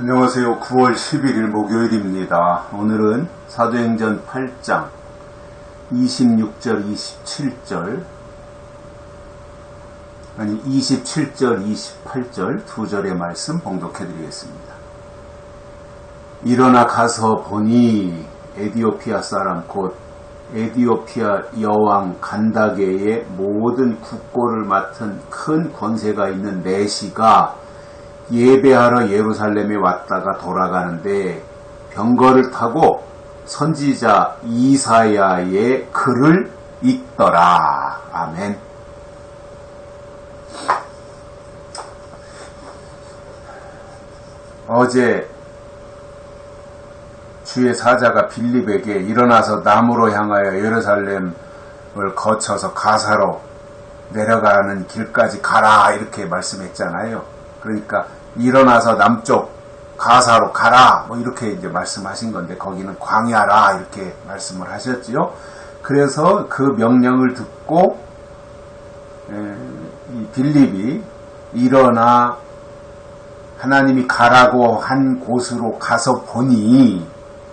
안녕하세요. 9월 11일 목요일입니다. 오늘은 사도행전 8장 26절, 27절, 아니 27절, 28절 두 절의 말씀 봉독해 드리겠습니다. 일어나 가서 보니 에디오피아 사람 곧 에디오피아 여왕 간다게의 모든 국고를 맡은 큰 권세가 있는 내시가 예배하러 예루살렘에 왔다가 돌아가는데 병거를 타고 선지자 이사야의 글을 읽더라. 아멘. 어제 주의 사자가 빌립에게 일어나서 남으로 향하여 예루살렘을 거쳐서 가사로 내려가는 길까지 가라 이렇게 말씀했잖아요. 그러니까 일어나서 남쪽 가사로 가라 뭐 이렇게 이제 말씀하신 건데 거기는 광야라 이렇게 말씀을 하셨지요. 그래서 그 명령을 듣고 이 빌립이 일어나 하나님이 가라고 한 곳으로 가서 보니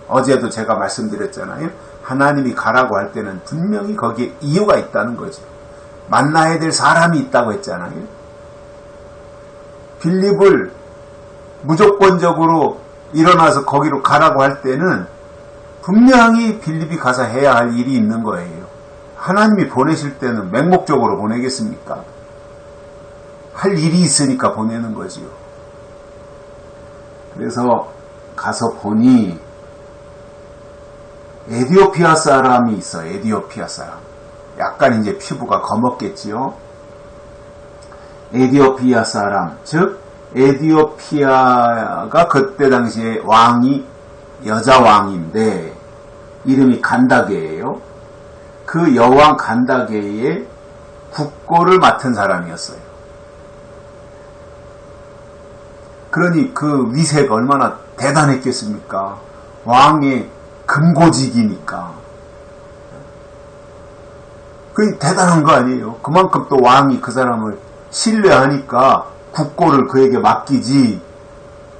어제도 제가 말씀드렸잖아요. 하나님이 가라고 할 때는 분명히 거기에 이유가 있다는 거죠. 만나야 될 사람이 있다고 했잖아요. 빌립을 무조건적으로 일어나서 거기로 가라고 할 때는 분명히 빌립이 가서 해야 할 일이 있는 거예요. 하나님이 보내실 때는 맹목적으로 보내겠습니까? 할 일이 있으니까 보내는 거지요. 그래서 가서 보니 에디오피아 사람이 있어. 에디오피아 사람. 약간 이제 피부가 검었겠지요. 에디오피아 사람, 즉 에디오피아가 그때 당시에 왕이 여자 왕인데 이름이 간다게예요. 그 여왕 간다게의 국고를 맡은 사람이었어요. 그러니 그 위세가 얼마나 대단했겠습니까? 왕의 금고직이니까. 그 대단한 거 아니에요. 그만큼 또 왕이 그 사람을 신뢰하니까 국고를 그에게 맡기지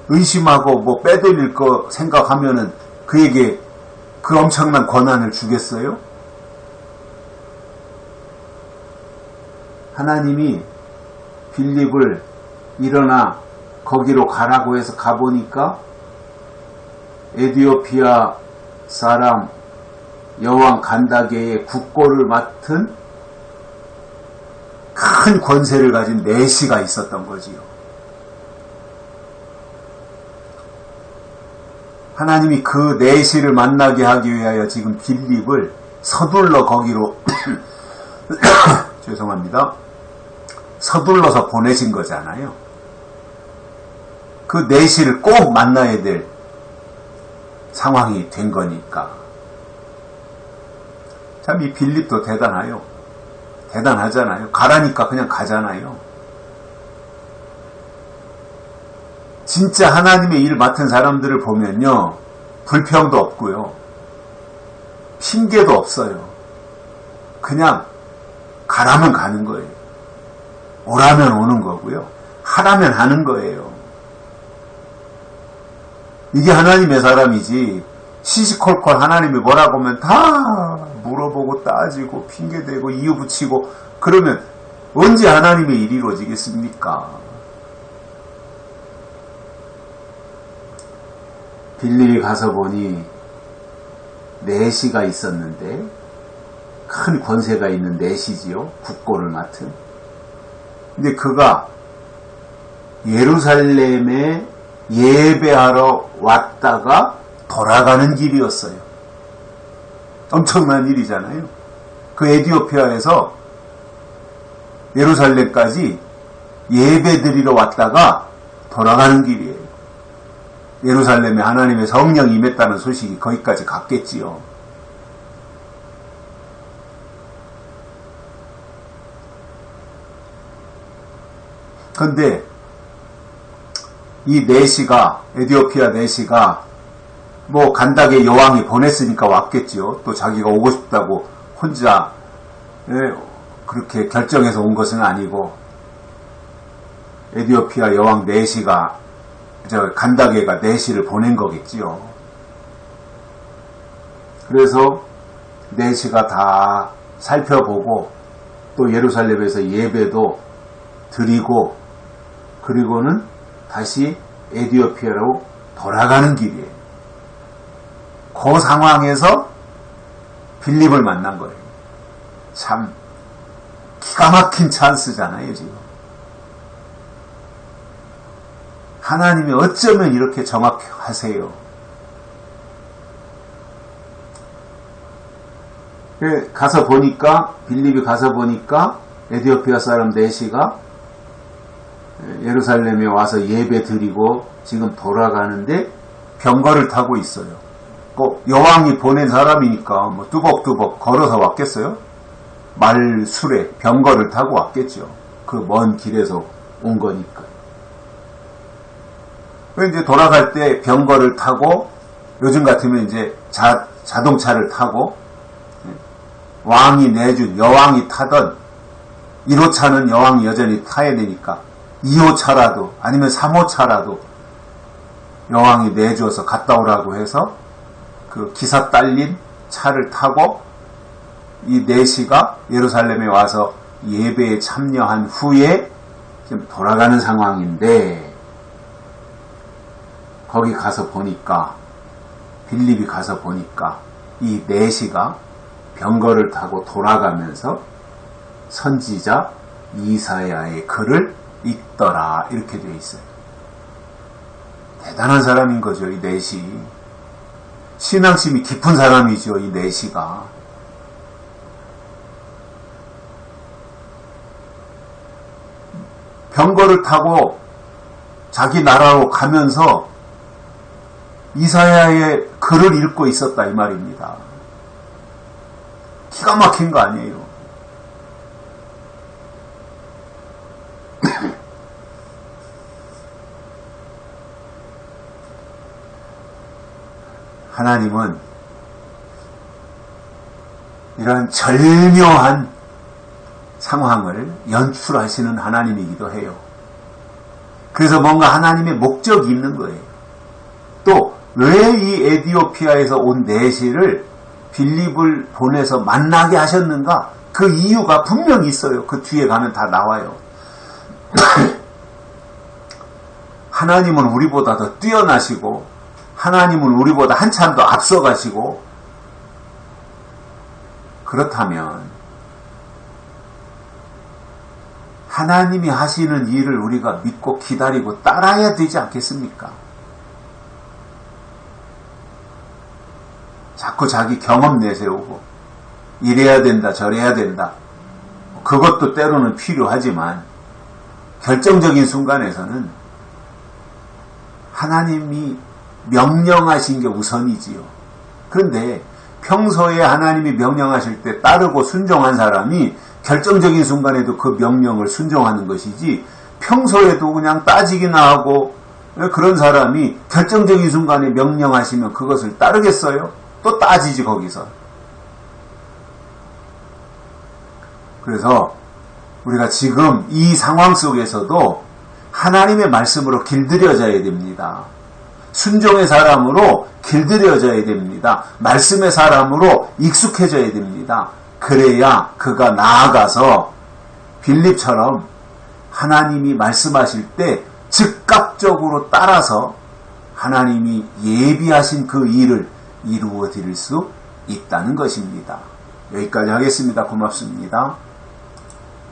의심하고 뭐 빼돌릴 거 생각하면은 그에게 그 엄청난 권한을 주겠어요? 하나님이 빌립을 일어나 거기로 가라고 해서 가보니까 에디오피아 사람 여왕 간다게의 국고를 맡은 큰 권세를 가진 내시가 있었던 거지요. 하나님이 그 내시를 만나게 하기 위하여 지금 빌립을 서둘러 거기로 죄송합니다. 서둘러서 보내신 거잖아요. 그 내시를 꼭 만나야 될 상황이 된 거니까. 참 이 빌립도 대단하요. 대단하잖아요. 가라니까 그냥 가잖아요. 진짜 하나님의 일 맡은 사람들을 보면요. 불평도 없고요. 핑계도 없어요. 그냥 가라면 가는 거예요. 오라면 오는 거고요. 하라면 하는 거예요. 이게 하나님의 사람이지 시시콜콜 하나님이 뭐라고 하면 다 물어보고 따지고 핑계대고 이유 붙이고 그러면 언제 하나님의 일이 이루어지겠습니까? 빌립이 가서 보니 내시가 있었는데 큰 권세가 있는 내시지요. 국고를 맡은. 근데 그가 예루살렘에 예배하러 왔다가 돌아가는 길이었어요. 엄청난 일이잖아요. 그 에디오피아에서 예루살렘까지 예배 드리러 왔다가 돌아가는 길이에요. 예루살렘에 하나님의 성령이 임했다는 소식이 거기까지 갔겠지요. 근데 이 내시가 에디오피아 내시가 뭐 간다게 여왕이 보냈으니까 왔겠지요. 또 자기가 오고 싶다고 혼자 예, 그렇게 결정해서 온 것은 아니고 에디오피아 여왕 내시가 저 간다게가 내시를 보낸 거겠지요. 그래서 내시가 다 살펴보고 또 예루살렘에서 예배도 드리고 그리고는 다시 에디오피아로 돌아가는 길이에요. 그 상황에서 빌립을 만난 거예요. 참 기가 막힌 찬스잖아요, 지금. 하나님이 어쩌면 이렇게 정확하세요. 예, 가서 보니까 빌립이 가서 보니까 에디오피아 사람 넷이가 예루살렘에 와서 예배 드리고 지금 돌아가는데 병거를 타고 있어요. 꼭 여왕이 보낸 사람이니까 뭐 뚜벅뚜벅 걸어서 왔겠어요? 말술에 병거를 타고 왔겠죠. 그 먼 길에서 온 거니까. 이제 돌아갈 때 병거를 타고 요즘 같으면 이제 자, 자동차를 타고 왕이 내준 여왕이 타던 1호차는 여왕이 여전히 타야 되니까 2호차라도 아니면 3호차라도 여왕이 내주어서 갔다 오라고 해서 그 기사 딸린 차를 타고 이 내시가 예루살렘에 와서 예배에 참여한 후에 지금 돌아가는 상황인데 거기 가서 보니까 빌립이 가서 보니까 이 내시가 병거를 타고 돌아가면서 선지자 이사야의 글을 읽더라 이렇게 되어 있어요. 대단한 사람인 거죠 이 내시. 신앙심이 깊은 사람이죠 이 내시가. 병거를 타고 자기 나라로 가면서 이사야의 글을 읽고 있었다 이 말입니다. 기가 막힌 거 아니에요. 하나님은 이런 절묘한 상황을 연출하시는 하나님이기도 해요. 그래서 뭔가 하나님의 목적이 있는 거예요. 또 왜 이 에디오피아에서 온 내시를 빌립을 보내서 만나게 하셨는가? 그 이유가 분명히 있어요. 그 뒤에 가면 다 나와요. 하나님은 우리보다 더 뛰어나시고 하나님은 우리보다 한참 더 앞서가시고 그렇다면 하나님이 하시는 일을 우리가 믿고 기다리고 따라야 되지 않겠습니까? 자꾸 자기 경험 내세우고 이래야 된다 저래야 된다 그것도 때로는 필요하지만 결정적인 순간에서는 하나님이 명령하신 게 우선이지요. 그런데 평소에 하나님이 명령하실 때 따르고 순종한 사람이 결정적인 순간에도 그 명령을 순종하는 것이지 평소에도 그냥 따지기나 하고 그런 사람이 결정적인 순간에 명령하시면 그것을 따르겠어요? 또 따지지 거기서. 그래서 우리가 지금 이 상황 속에서도 하나님의 말씀으로 길들여져야 됩니다. 순종의 사람으로 길들여져야 됩니다. 말씀의 사람으로 익숙해져야 됩니다. 그래야 그가 나아가서 빌립처럼 하나님이 말씀하실 때 즉각적으로 따라서 하나님이 예비하신 그 일을 이루어 드릴 수 있다는 것입니다. 여기까지 하겠습니다. 고맙습니다.